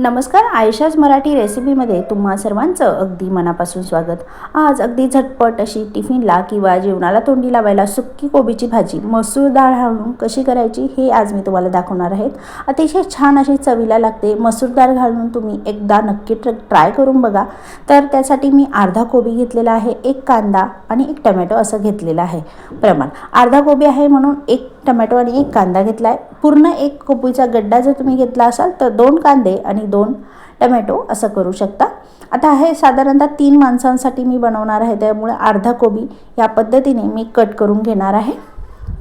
नमस्कार आयशाज मराठी रेसिपीमध्ये तुम्हा सर्वांचं अगदी मनापासून स्वागत. आज अगदी झटपट अशी टिफिनला किंवा जेवणाला तोंडी लावायला सुक्की कोबीची भाजी मसूर डाळ घालून कशी करायची हे आज मी तुम्हाला दाखवणार आहेत. अतिशय छान अशी चवीला लागते मसूर डाळ घालून तुम्ही एकदा नक्की ट्र ट्राय करून बघा. तर त्यासाठी मी अर्धा कोबी घेतलेला आहे एक कांदा आणि एक टमॅटो असं घेतलेलं आहे प्रमाण. अर्धा कोबी आहे म्हणून एक टमॅटो आणि एक कांदा घेतला आहे पूर्ण एक कोबीचा गड्डा जर तुम्ही घेतला असाल तर दोन कांदे आणि दोन टमॅटो असं करू शकता. आता हे साधारणतः तीन माणसांसाठी मी बनवणार आहे त्यामुळे अर्धा कोबी या पद्धतीने मी कट करून घेणार आहे.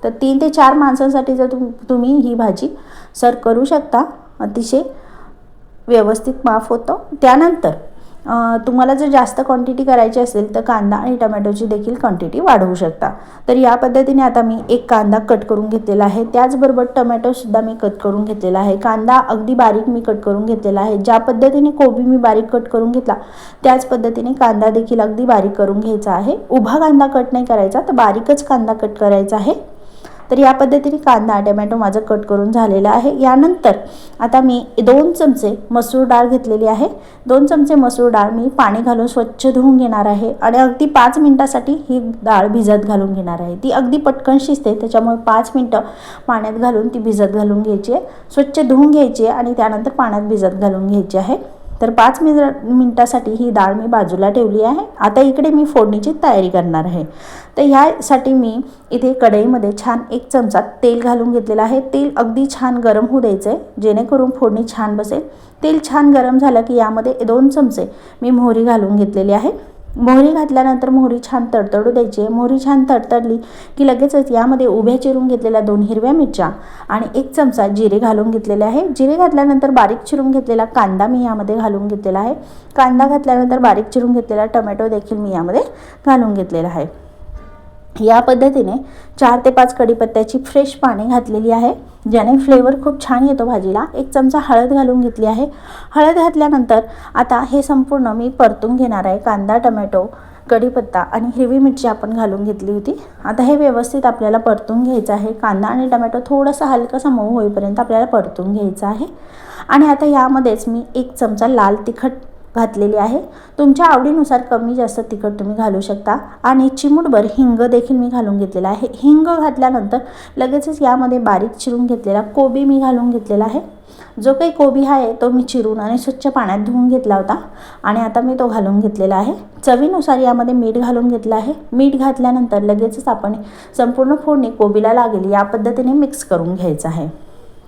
तर तीन ते चार माणसांसाठी जर तुम तुम्ही ही भाजी सर्व करू शकता अतिशय व्यवस्थित माफ होतं. त्यानंतर तुम्हाला जर जास्त क्वांटिटी करायची असेल तर कांदा आणि टमॅटोची देखील क्वांटिटी वाढवू शकता. तर या पद्धतीने आता मी एक कांदा कट करून घेतलेला आहे. त्याचबरोबर टमॅटोसुद्धा मी कट करून घेतलेला आहे. कांदा अगदी बारीक मी कट करून घेतलेला आहे. ज्या पद्धतीने कोबी मी बारीक कट करून घेतला त्याच पद्धतीने कांदा देखील अगदी बारीक करून घ्यायचा आहे. उभा कांदा कट नाही करायचा तर बारीकच कांदा कट करायचा आहे. तर या पद्धतीने कांदा टमॅटो माझं कट करून झालेलं आहे. यानंतर आता मी दोन चमचे मसूर डाळ घेतलेली आहे. दोन चमचे मसूर डाळ मी पाणी घालून स्वच्छ धुवून घेणार आहे आणि अगदी पाच मिनटासाठी ही डाळ भिजत घालून घेणार आहे. ती अगदी पटकन शिजते त्याच्यामुळे पाच मिनटं पाण्यात घालून ती भिजत घालून घ्यायची आहे. स्वच्छ धुवून घ्यायची आहे आणि त्यानंतर पाण्यात भिजत घालून घ्यायची आहे. तर पाच मिन मिनटासाठी ही डाळ मी बाजूला ठेवली आहे. आता इकडे मी फोडणीची तयारी करणार आहे. तर ह्यासाठी मी इथे कढईमध्ये छान एक चमचा तेल घालून घेतलेलं आहे. तेल अगदी छान गरम होऊ द्यायचं आहे जेणेकरून फोडणी छान बसेल. तेल छान गरम झालं की यामध्ये दोन चमचे मी मोहरी घालून घेतलेली आहे. मोहरी घातल्यानंतर मोहरी छान तडतडू द्यायची. मोहरी छान तडतडली की लगेचच यामध्ये उभ्या चिरून घेतलेल्या दोन हिरव्या मिरच्या आणि एक चमचा जिरे घालून घेतलेले आहे. जिरे घातल्यानंतर बारीक चिरून घेतलेला कांदा मी यामध्ये घालून घेतलेला आहे. कांदा घातल्यानंतर बारीक चिरून घेतलेला टमॅटो देखील मी यामध्ये घालून घेतलेला आहे. या पद्धतीने चार ते पाच कढीपत्त्याची फ्रेश पाने घातलेली आहे ज्याने फ्लेवर खूप छान येतो भाजीला. एक चमचा हळद घालून घेतली आहे. हळद घातल्यानंतर आता हे संपूर्ण मी परतून घेणार आहे. कांदा टमॅटो कढीपत्ता आणि हिरवी मिरची आपण घालून घेतली होती. आता हे व्यवस्थित आपल्याला परतून घ्यायचं आहे. कांदा आणि टमॅटो थोडंसं हलकंसं मऊ होईपर्यंत आपल्याला परतून घ्यायचं आहे. आणि आता यामध्येच मी एक चमचा लाल तिखट घातलेली आहे. तुमच्या आवडीनुसार कमी जास्त तिखट तुम्ही घालू शकता. आणि चिमूटभर हिंग देखील मी घालून घेतलेला आहे. हिंग घातल्यानंतर लगेचच यामध्ये बारीक चिरून घेतलेला कोबी मी घालून घेतलेला आहे. जो काही कोबी आहे तो मी चिरून आणि स्वच्छ पाण्यात धुवून घेतला होता. आणि आता मी तो घालून घेतलेला आहे. चवीनुसार यामध्ये मीठ घालून घेतलं आहे. मीठ घातल्यानंतर लगेचच आपण संपूर्ण फोडणी कोबीला लागेल या पद्धतीने मिक्स करून घ्यायचं आहे.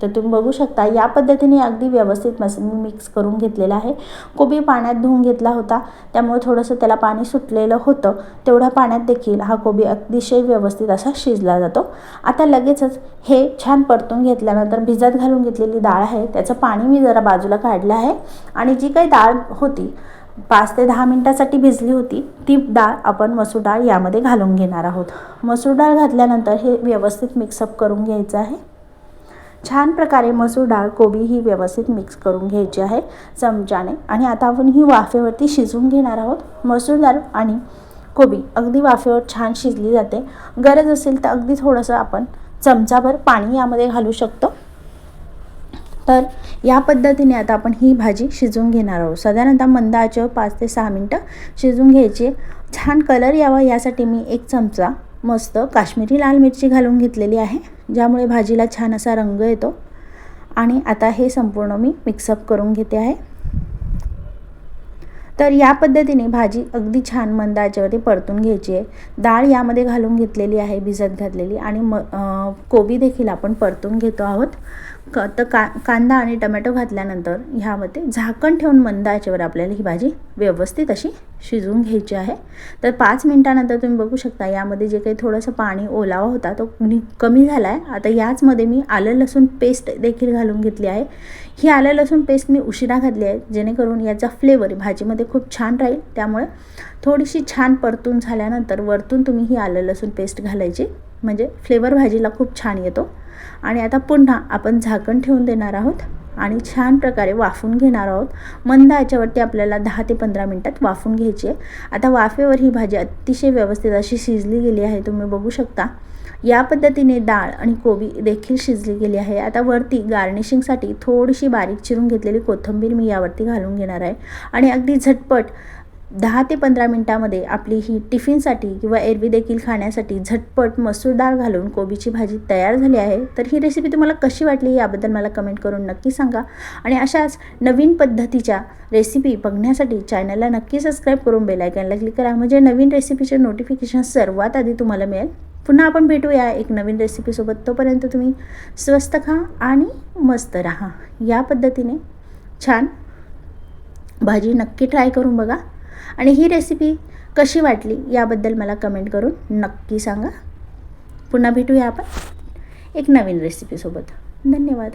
तर तुम्ही बघू शकता या पद्धतीने अगदी व्यवस्थित मस मी मिक्स करून घेतलेला आहे. कोबी पाण्यात धुवून घेतला होता त्यामुळे थोडंसं त्याला पाणी सुटलेलं होतं. तेवढ्या पाण्यात देखील हा कोबी अतिशय व्यवस्थित असा शिजला जातो. आता लगेचच हे छान परतून घेतल्यानंतर भिजत घालून घेतलेली डाळ आहे त्याचं पाणी मी जरा बाजूला काढलं आहे. आणि जी काही डाळ होती पाच ते दहा मिनटासाठी भिजली होती ती डाळ आपण मसूर डाळ यामध्ये घालून घेणार आहोत. मसूर डाळ घातल्यानंतर हे व्यवस्थित मिक्सअप करून घ्यायचं आहे. छान प्रकारे मसूर डाळ कोबी ही व्यवस्थित मिक्स करून घ्यायची आहे चमच्याने. आणि आता आपण ही वाफेवरती शिजवून घेणार आहोत मसूर डाळ आणि कोबी. अगदी वाफेवर छान शिजली जाते. गरज असेल तर अगदी थोडंसं आपण चमचाभर पाणी यामध्ये घालू शकतो. तर या पद्धतीने आता आपण ही भाजी शिजवून घेणार आहोत. साधारणतः मंद आचेवर पाच ते सहा मिनटं शिजवून घ्यायची छान कलर यावा यासाठी मी एक चमचा मस्त काश्मीरी लाल मिरची घालून घेतलेली आहे ज्यामुळे भाजीला छान असा रंग येतो. आणि आता हे संपूर्ण मी मिक्सअप करून घेते आहे. तर या पद्धतीने भाजी अगदी छान मंद आचेवरती परतून घ्यायची आहे. डाळ यामध्ये घालून घेतलेली आहे भिजत घातलेली. आणि म कोबी देखील आपण परतून घेतो आहोत. क तर का कांदा आणि टमॅटो घातल्यानंतर ह्यामध्ये झाकण ठेवून मंद आचेवर आपल्याला ही भाजी व्यवस्थित अशी शिजवून घ्यायची आहे. तर पाच मिनटानंतर तुम्ही बघू शकता यामध्ये जे काही थोडंसं पाणी ओलावा होता तो कमी झाला आहे आता याचमध्ये मी आलं लसूण पेस्ट देखील घालून घेतली आहे. ही आलं लसूण पेस्ट मी उशिरा घातली आहे जेणेकरून याचा फ्लेवर भाजीमध्ये खूप छान राहील. त्यामुळे थोडीशी छान परतून झाल्यानंतर वरतून तुम्ही ही आलं लसूण पेस्ट घालायची. म्हणजे फ्लेवर भाजीला खूप छान येतो. आणि आता पुन्हा आपण झाकण ठेवून देणार आहोत आणि छान प्रकारे वाफून घेणार आहोत. मंद याच्यावरती आपल्याला दहा ते पंधरा मिनटात वाफून घ्यायची आहे. आता वाफेवर ही भाजी अतिशय व्यवस्थित अशी शिजली गेली आहे तुम्ही बघू शकता. या पद्धतीने डाळ आणि कोबी देखील शिजली गेली आहे. आता वरती गार्निशिंगसाठी थोडीशी बारीक चिरून घेतलेली कोथिंबीर मी यावरती घालून घेणार आहे. आणि अगदी झटपट दहा ते पंधरा मिनटामध्ये आपली ही टिफिनसाठी किंवा एरवी देखील खाण्यासाठी झटपट मसूर डाळ घालून कोबीची भाजी तयार झाली आहे. तर ही रेसिपी तुम्हाला कशी वाटली याबद्दल मला कमेंट करून नक्की सांगा. आणि अशाच नवीन पद्धतीच्या रेसिपी बघण्यासाठी चॅनलला नक्की सबस्क्राईब करून बेलायकनला क्लिक करा. म्हणजे नवीन रेसिपीचे नोटिफिकेशन सर्वात आधी तुम्हाला मिळेल. पुन्हा आपण भेटूया एक नवीन रेसिपीसोबत तोपर्यंत तुम्ही स्वस्त खा आणि मस्त राहा. या पद्धतीने छान भाजी नक्की ट्राय करून बघा. आणि ही रेसिपी कशी वाटली याबद्दल मला कमेंट करून नक्की सांगा. पुन्हा भेटूया आपण एक नवीन रेसिपीसोबत धन्यवाद.